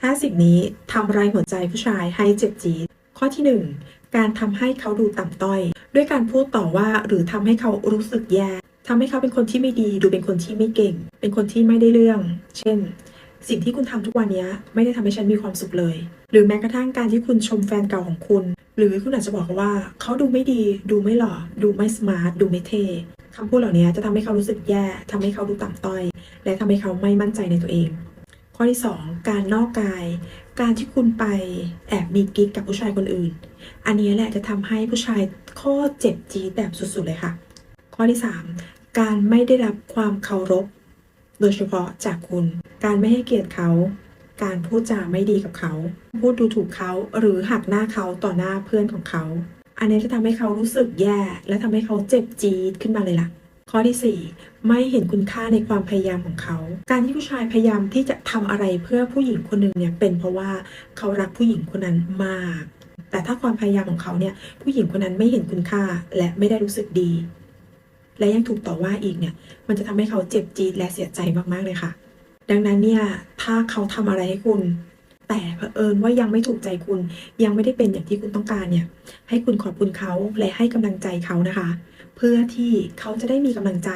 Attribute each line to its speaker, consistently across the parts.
Speaker 1: ถ้าสิ่งนี้ทำร้ายหัวใจผู้ชายให้เจ็บจี๊ดข้อที่หนึ่งการทำให้เขาดูต่ำต้อย ด้วยการพูดต่อว่าหรือทำให้เขารู้สึกแย่ทำให้เขาเป็นคนที่ไม่ดี ดูเป็นคนที่ไม่เก่ง เป็นคนที่ไม่ได้เรื่อง เช่น สิ่งที่คุณทำทุกวันนี้ไม่ได้ทำให้ฉันมีความสุขเลย หรือแม้กระทั่งการที่คุณชมแฟนเก่าของคุณ หรือคุณอาจจะบอกว่า เขาดูไม่ดี ดูไม่หล่อ ดูไม่สมาร์ท ดูไม่เท่คำพูดเหล่านี้จะทำให้เขารู้สึกแย่ทำให้เขาดูต่ำต้อย และทำให้เขาไม่มั่นใจในตัวเอง ข้อที่ 2 การนอกกาย การที่คุณไปแอบมีกิ๊กกับผู้ชายคนอื่น อันนี้แหละจะทำให้ผู้ชายข้อเจ็บจี๊ดแบบสุดๆเลยค่ะ ข้อที่ 3 การไม่ได้รับความเคารพ โดยเฉพาะจากคุณ การไม่ให้เกียรติเขา การพูดจาไม่ดีกับเขา พูดดูถูกเขาหรือหักหน้าเขาต่อหน้าเพื่อนของเขา อันนี้จะทำให้เขารู้สึกแย่ และทำให้เขาเจ็บจี๊ดขึ้นมาเลยล่ะ ข้อที่ 4 ไม่เห็นคุณค่าในความพยายามของเขา การที่ผู้ชายพยายามที่จะทำอะไรเพื่อผู้หญิงคนหนึ่งเนี่ยเป็นเพราะว่าเขารักผู้หญิงคนนั้นมาก แต่ถ้าความพยายามของเขาเนี่ยผู้หญิงคนนั้นไม่เห็นคุณค่าและไม่ได้รู้สึกดี และยังถูกต่อว่าอีกเนี่ยมันจะทำให้เขาเจ็บจี๊ดและเสียใจมากๆเลยค่ะ ดังนั้นเนี่ยถ้าเขาทำอะไรให้คุณแต่เผอิญว่ายังไม่ถูกใจคุณยังไม่ได้เป็นอย่างที่คุณต้องการเนี่ย ให้คุณขอบคุณเขาและให้กำลังใจเขานะคะ เพื่อที่เขาจะได้มีกำลังใจ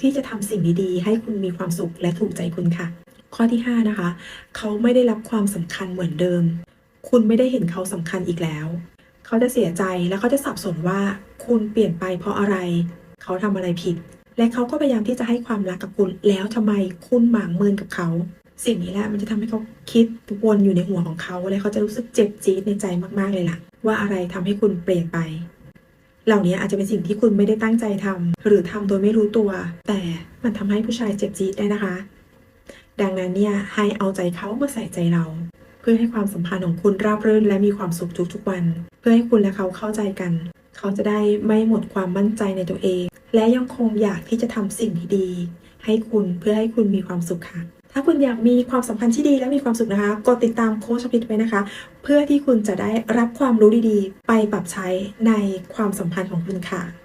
Speaker 1: ที่จะทำสิ่งดีๆ ให้คุณมีความสุขและถูกใจคุณค่ะ ข้อที่ 5 นะคะ เขาไม่ได้รับความสำคัญเหมือนเดิม คุณไม่ได้เห็นเขาสำคัญอีกแล้ว เขาจะเสียใจและเขาจะสับสนว่าคุณเปลี่ยนไปเพราะอะไร เขาทำอะไรผิด และเขาก็พยายามที่จะให้ความรักกับคุณแล้วทำไมคุณหมางเมินกับเขา สิ่งนี้แหละมันจะทำให้เขาคิดวนอยู่ในหัวของเขาและเขาจะรู้สึกเจ็บจี๊ดในใจมากๆเลยล่ะ ว่าอะไรทำให้คุณเปลี่ยนไป เหล่านี้อาจจะเป็นสิ่งที่คุณไม่ได้ตั้งใจทำหรือทำโดยไม่รู้ตัว แต่มันทำให้ผู้ชายเจ็บจี๊ดได้นะคะ ดังนั้นเนี่ยให้เอาใจเขามาใส่ใจเรา เพื่อให้ความสัมพันธ์ของคุณราบรื่นและมีความสุขทุกๆวัน เพื่อให้คุณและเขาเข้าใจกัน เขาจะได้ไม่หมดความมั่นใจในตัวเอง และยังคงอยากที่จะทำสิ่งที่ดี ให้คุณเพื่อให้คุณมีความสุขค่ะ ถ้าคุณอยากมีความสัมพันธ์ที่ดีและมีความสุขนะคะ กดติดตามโค้ชพิษไว้นะคะ เพื่อที่คุณจะได้รับความรู้ดีๆ ไปปรับใช้ในความสัมพันธ์ของคุณค่ะ